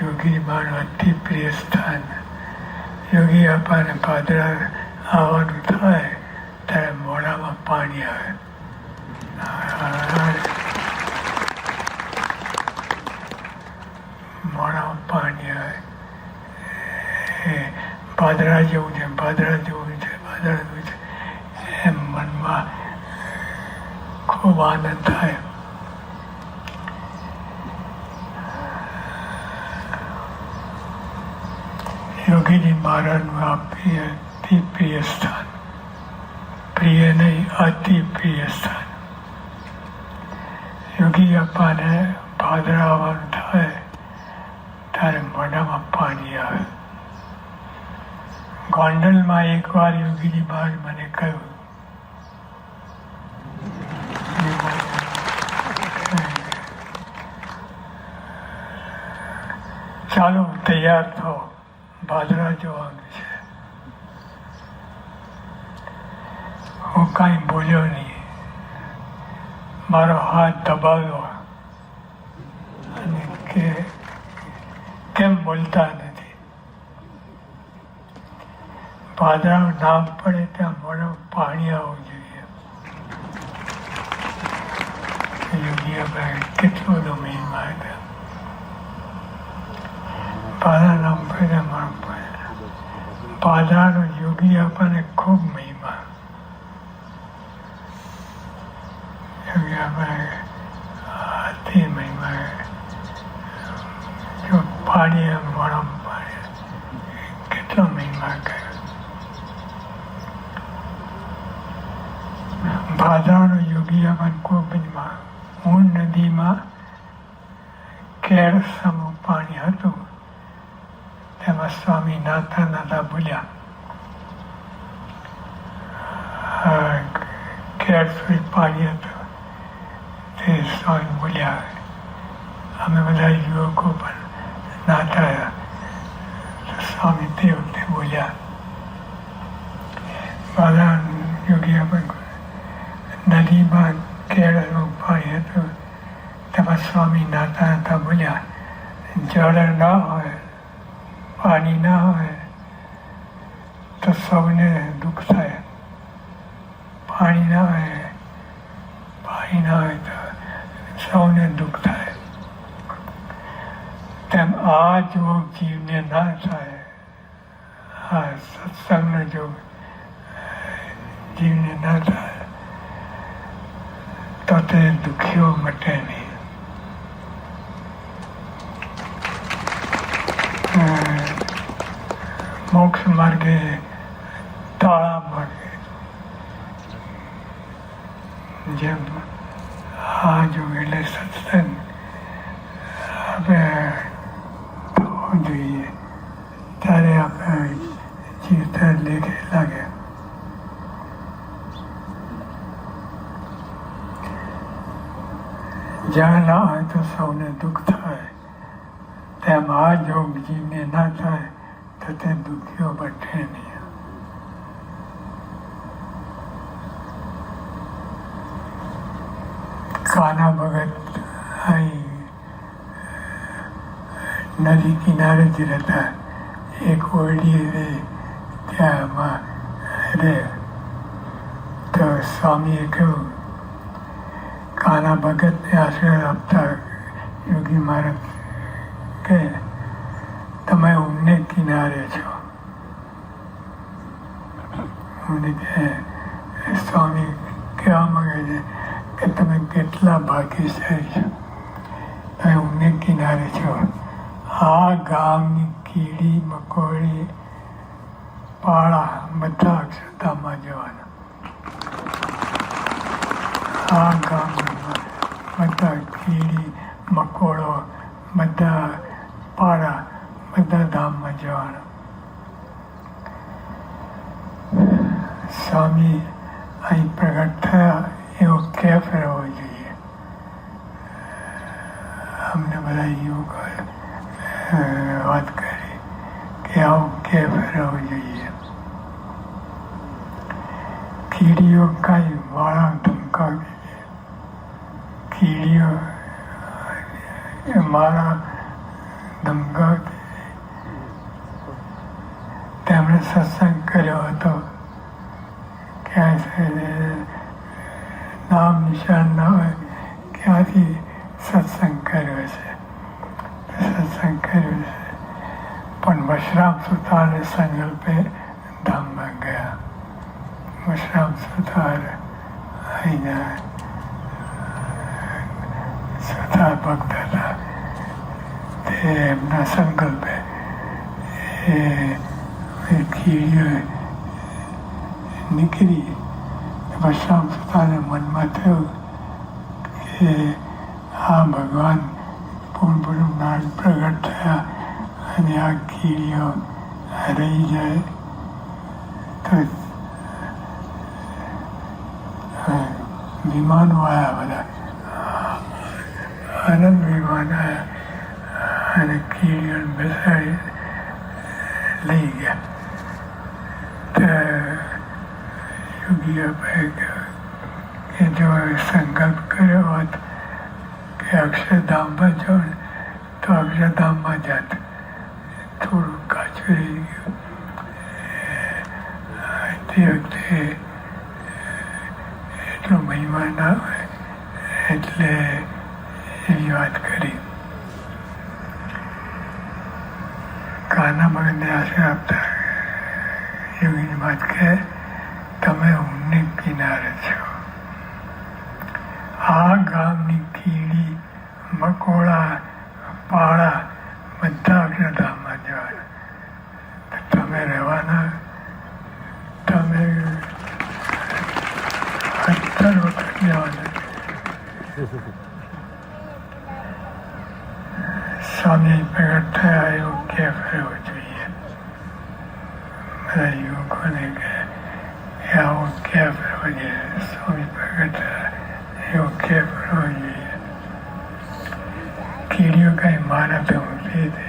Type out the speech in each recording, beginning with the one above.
યોગી મારું અતિ પ્રિય સ્થાન. યોગી આપણને પાદરા આવવાનું થાય, ત્યારે મોઢામાં પાણી આવે. મોઢામાં પાણી આવે. પાદરા જેવું છે, પાદરા જેવું છે, પાદરા જેવું છે. એમ મનમાં ખૂબ આનંદ થાય. યોગીજી મહારાજનું આ પ્રિય અતિ પ્રિય સ્થાન. પ્રિય નહીં અતિ પ્રિય સ્થાન. યોગી અપ્પાને ભાદરાવાનું થાય, ત્યારે મોઢામાં પાણી આવે. ગોંડલમાં એકવાર યોગીજી મહારાજ મને કહ્યું, ચાલો તૈયાર થો ભાદરા જવાનું છે હું કાંઈ બોલ્યો નહીં. મારો હાથ દબાવ્યો. અને કે કેમ બોલતા નથી? પાદરા નામ પડે ત્યાં મોડો પાણી આવવું જોઈએ. યોગીએ કેટલો બધો મહિમા હતા પાદરા નામ પડે મારું પડે પાદરાનો યોગી આપણને ખૂબ મહિમા. યોગી આપણે અતિ મહિમા. જો પાડીએ મળમ પાડીએ, કેટલો મહિમા કર્યો ભાદરાનો યોગી આપણને ખૂબ મહિમા. ઊન નદીમાં કેર સમૂહ પાણી હતું. તેમાં સ્વામી નાતા નાતા બોલ્યા સુધી પાણી હતું તે સ્વામી બોલ્યા અમે બધા યુવકો પણ નાતા સ્વામી તે વખતે બોલ્યા બધા યોગી પણ નદીમાં કેળનું પાણી હતું તેમાં સ્વામી નાતા નાતા બોલ્યા જળ ન હોય પાણી ના હોય તો સૌને દુઃખ થાય. પાણી ના હોય પાણી ના હોય તો સૌને દુઃખ થાય. તેમ આ જોગ જીવને ના થાય. આ સત્સંગનો જોગ જીવને ના થાય. તો તે દુઃખીઓ મટે નહીં. મોક્ષ માર્ગે તાળા માર્ગે જેમ આ જો સત્સંગ આપણે થવો જોઈએ. ત્યારે આપણે ચિંતા લેખે લાગે. જ્યાં ના હોય તો સૌને દુઃખ થાય. તેમ આ જોગ જીવને ના થાય તો તે દુઃખીઓ બઠે નહીં. કાના ભગત નદી કિનારે જ રહેતા. એક ઓરડી રે ત્યાંમાં રે તો સ્વામીએ કહ્યું, કાના ભગતને આશીર્વાદ આપતા યોગી મહારાજ કે તમે ઊંઘને કિનારે છો. સ્વામી કહેવા માંગે છે કે તમે કેટલા ભાગ્યશાળી છો. તમે ઊંઘને કિનારે છો. આ ગામની કીડી, મકોડી, પાળા બધા અક્ષરધામમાં જવાના. આ ગામમાં બધા કીડી, મકોડો, બધા પાડા બધા ધામમાં જવાના સ્વામી અહીં પ્રગટ થયા એવો કેફ રહેવો જોઈએ અમને બધા યુવક વાત કરી કે આવો કેફ રહેવો જોઈએ કીડીઓ કાંઈ વાળા ધમકાવી કીડીઓ એ મારા ધમકાવતી તેમણે સત્સંગ કર્યો હતો ક્યાં છે નામ નિશાન ના હોય ક્યાંથી સત્સંગ કર્યો છે સત્સંગ કર્યો છે પણ વશરામ સંકલ્પે ધામમાં ગયા વશરામ સુથાર અહીંના સુથાર ભક્ત હતા તે એમના સંકલ્પે એ કીડીઓ નીકળી વિશ્રામ સુતારને મનમાં થયું કે આ ભગવાન પૂર્ણ પૂર્ણ નાગ પ્રગટ થયા અને આ કીડીઓ રહી જાય તો વિમાનો આવ્યા બધા આનંદ વિમાન આવ્યા અને કીડીઓને બેસાડી લઈ ગયા. તો યોગીઓ કે જો સંકલ્પ કર્યો હોત કે અક્ષરધામમાં જાઉં તો અક્ષરધામમાં જાત. થોડું કાચું તે વખતે એટલો મહિમા ના હોય એટલે એવી વાત કરી. કાના મગનને આશીર્વાદ આપતા યોગીની વાત કહે તમે ઊંડની કિનારે છો આ ગામની કીડી, મકોડા, પાળા બધા અક્ષરધામમાં જવાના તો તમે રહેવાના તમે સત્તર વખત જવાના સ્વામી પ્રગટ થયા એવું કે ફરવું જોઈએ બધા યુવકોને કે કે આવો કે ફરવો જોઈએ સ્વામી પ્રગટ થયા એવું કે ફરવો જોઈએ કીડીઓ કઈ મારા તો ઊંચી છે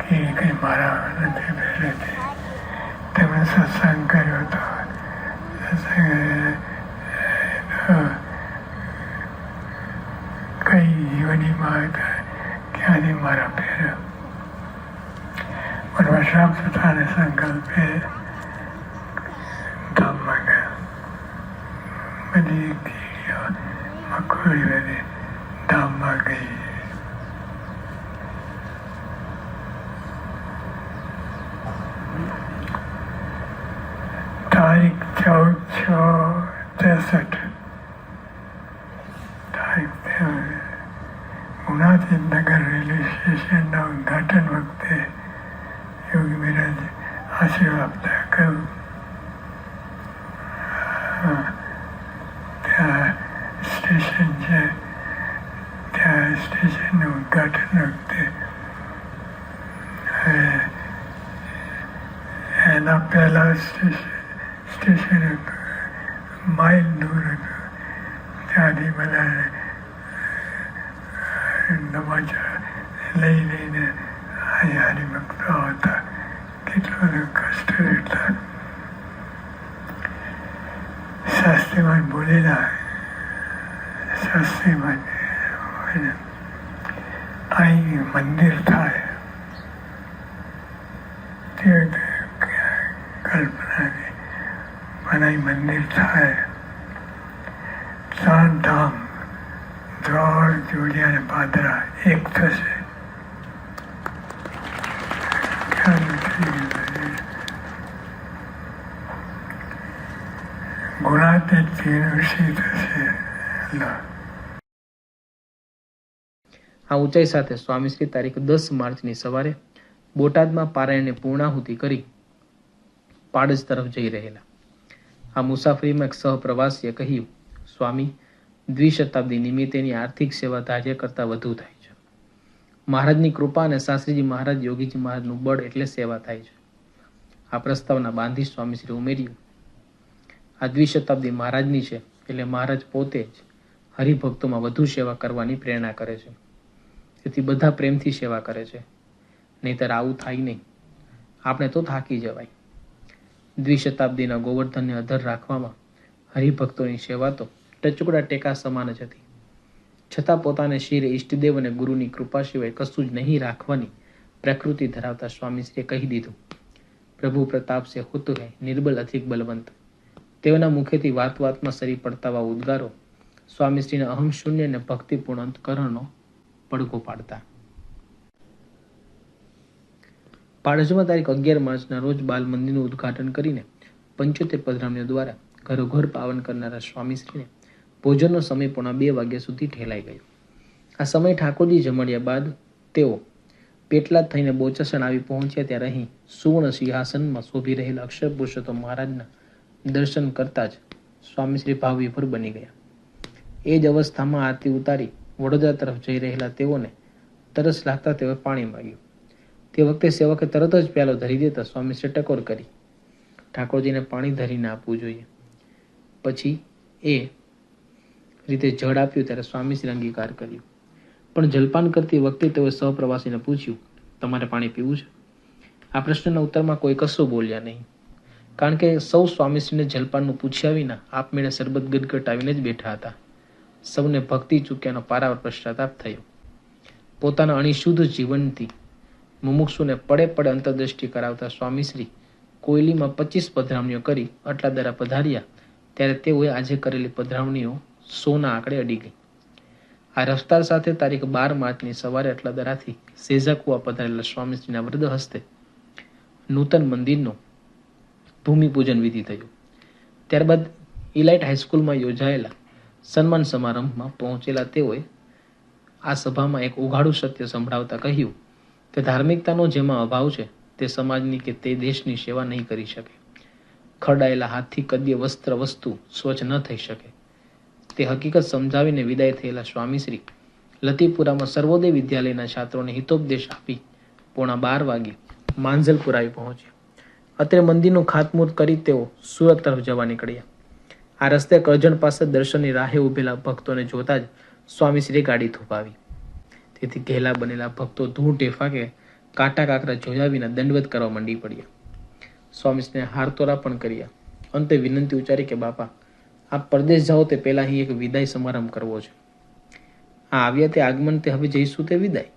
કીડી કઈ મારા નથી પહેલેથી તેમણે સત્સંગ કર્યો હતો સત્સંગ અ, કઈ જીવનીમાં હતા ક્યાંથી મારા પહેર્યો પણ વશરામ સુતાને સંકલ્પે ધામમાં ગયા. બધી કીડીઓ મકોડી બધી ધામમાં ગઈ તારીખ ચૌદ છ ત્રેસઠ તારીખ ગુણાતીત નગર રેલવે સ્ટેશનના ઉદ્ઘાટન વખતે યોગી મહારાજ આશીર્વાદ આપતા કહ્યું "હા, ત્યાં સ્ટેશન છે. ત્યાં સ્ટેશનનું ઉદ્ઘાટન વખતે એના પહેલાં સ્ટેશન સ્ટેશન માઇલ દૂર હતું. ત્યાંથી બધા નમાજા લઈ લઈને હરિભક્તો હતા. કેટલો કષ્ટ રહેતા શાસ્ત્રીમાં બોલેલા શાસ્ત્રીમાં અહીં મંદિર થાય. તે કલ્પના પણ અહીં મંદિર થાય. ત્રણ ધામ જોડિયા અને પાદરા એક થશે. આ ઊંચાઈ સાથે સ્વામીશ્રી તારીખ દસ માર્ચની સવારે બોટાદમાં પારાયણની પૂર્ણાહુતિ કરી પાડજ તરફ જઈ રહેલા. આ મુસાફરીમાં એક સહપ્રવાસીએ કહ્યું, સ્વામી દ્વિશતાબ્દી નિમિત્તેની આર્થિક સેવા ધાર્ય કરતાં વધુ થાય છે. મહારાજની કૃપા અને શાસ્ત્રીજી મહારાજ યોગીજી મહારાજનું બળ એટલે સેવા થાય છે. આ પ્રસ્તાવના બાંધી સ્વામીશ્રી ઉમેર્યું. આ દ્વિશતાબ્દી મહારાજની છે એટલે મહારાજ પોતે જ હરિભક્તોમાં વધુ સેવા કરવાની પ્રેરણા કરે છે. તેથી બધા પ્રેમથી સેવા કરે છે. નહીતર આવું થાય નહીં. આપણે તો થાકી જવાય. દ્વિશતાબ્દીના ગોવર્ધનને અધર રાખવામાં હરિભક્તોની સેવા તો ટચુકડા ટેકા સમાન જ હતી. છતાં પોતાને શિરે ઈષ્ટદેવ અને ગુરુની કૃપા સિવાય કશું જ નહીં રાખવાની પ્રકૃતિ ધરાવતા સ્વામીશ્રીએ કહી દીધું. પ્રભુ પ્રતાપ સે હોતું નિર્બલ અધિક બલવંત. તેઓના મુખેથી વાત વાતમાં સરી પડતાવા ઉદ્ગારો સ્વામીશ્રીના અહમ શૂન્ય અને ભક્તિપૂર્ણ અંતકરણનો પડઘો પાડતા. પાડજમાં તારીખ અગિયાર માર્ચના રોજ બાલ મંદિરનું ઉદ્ઘાટન કરીને પંચોતેર પધરામણીઓ દ્વારા ઘરોઘર પાવન કરનારા સ્વામીશ્રીને ભોજનનો સમય પોણા બે વાગ્યા સુધી ઠેલાઈ ગયો. આ સમય ઠાકોરજી જમણ્યા બાદ તેઓ પેટલા થઈને બોચસણ આવી પહોંચ્યા ત્યારે અહીં સુવર્ણ સિંહાસનમાં શોભી રહેલા અક્ષર પુરુષોત્તમ મહારાજના દર્શન કરતા જ સ્વામીશ્રી ભાવવિભોર બની ગયા. એ જ અવસ્થામાં આરતી ઉતારી વડોદરા તરફ જઈ રહેલા તેઓને તરસ લાગતા તેઓએ પાણી માગ્યું. તે વખતે સેવકે તરત જ પ્યાલો ધરી દેતા સ્વામીશ્રી ટકોર કરી. ઠાકોરજીને પાણી ધરીને આપવું જોઈએ. પછી એ રીતે જળ આપ્યું ત્યારે સ્વામીશ્રી અંગીકાર કર્યો. પણ જલપાન કરતી વખતે તેઓએ સહપ્રવાસીને પૂછ્યું, તમારે પાણી પીવું છે? આ પ્રશ્નના ઉત્તરમાં કોઈ કશું બોલ્યા નહીં. કારણ કે સૌ સ્વામીશ્રીને જલપાનનું પૂછ્યા વિના આપમેળે શરબત ગટગટાવીને જ બેઠા હતા. સૌને ભક્તિ ચૂક્યાનો પારાવાર પશ્ચાતાપ થયો. પોતાના અણિશુદ્ધ જીવનથી મુમુક્ષુને પડે પડે અંતરદ્રષ્ટિ કરાવતા સ્વામીશ્રી કોયલીમાં પચીસ પધરામણીઓ કરી અટલા દરા પધાર્યા, ત્યારે તેઓએ આજે કરેલી પધરામણીઓ સોના આંકડે અડી ગઈ. આ રફતાર સાથે તારીખ બાર માર્ચની સવારે આટલા દરાથી સેઝાકુવા પધારેલા સ્વામીજીના વૃદ્ધ હસ્તે નૂતન મંદિરનો ભૂમિપૂજન વિધિ થયું. ત્યારબાદ ઇલાઇટ હાઈસ્કૂલમાં યોજાયેલા સન્માન સમારંભમાં પહોંચેલા તેઓએ આ સભામાં એક ઉઘાડું સત્ય સંભળાવતા કહ્યું કે ધાર્મિકતાનો જેમાં અભાવ છે તે સમાજની કે તે દેશની સેવા નહીં કરી શકે. ખરડાયેલા હાથથી કદ્ય વસ્ત્ર વસ્તુ સ્વચ્છ ન થઈ શકે. તે હકીકત સમજાવીને વિદાય થયેલા સ્વામીશ્રી લતીપુરામાં સર્વોદય વિદ્યાલયના છાત્રોને હિતોપદેશ આપી પોણા બાર વાગે માંઝલપુર આવી પહોંચ્યા. અત્રે મંદિરનું ખાતમુહૂર્ત કરી તેઓ સુરત તરફ જવા નીકળ્યા. આ રસ્તે કરજણ પાસે દર્શનની રાહે ઉભેલા ભક્તોને જોતા જ સ્વામીશ્રીએ ગાડી થોપાવી તેથી ઘેલા બનેલા ભક્તો ધૂળ ટેફાકે કાંટા કાંકરા જોયા વિના દંડવત કરવા માંડી પડ્યા. સ્વામીશ્રીને હારતોરા પણ કર્યા. અંતે વિનંતી ઉચ્ચારી કે, બાપા આપ પરદેશ જાઓ તે પહેલાં અહીં એક વિદાય સમારંભ કરવો છે. આ આવ્યા તે આગમન તે હવે જઈશું તે વિદાય.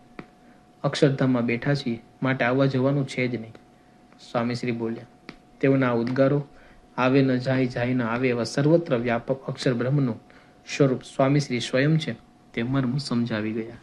અક્ષરધામમાં બેઠા છીએ, માટે આવવા જવાનું છે જ નહીં. સ્વામીશ્રી બોલ્યા, તેઓના ઉદ્ગારો આવે ન જાય જાય ન આવે એવા સર્વત્ર વ્યાપક અક્ષર બ્રહ્મનું સ્વરૂપ સ્વામીશ્રી સ્વયં છે તે મર્મ સમજાવી ગયા.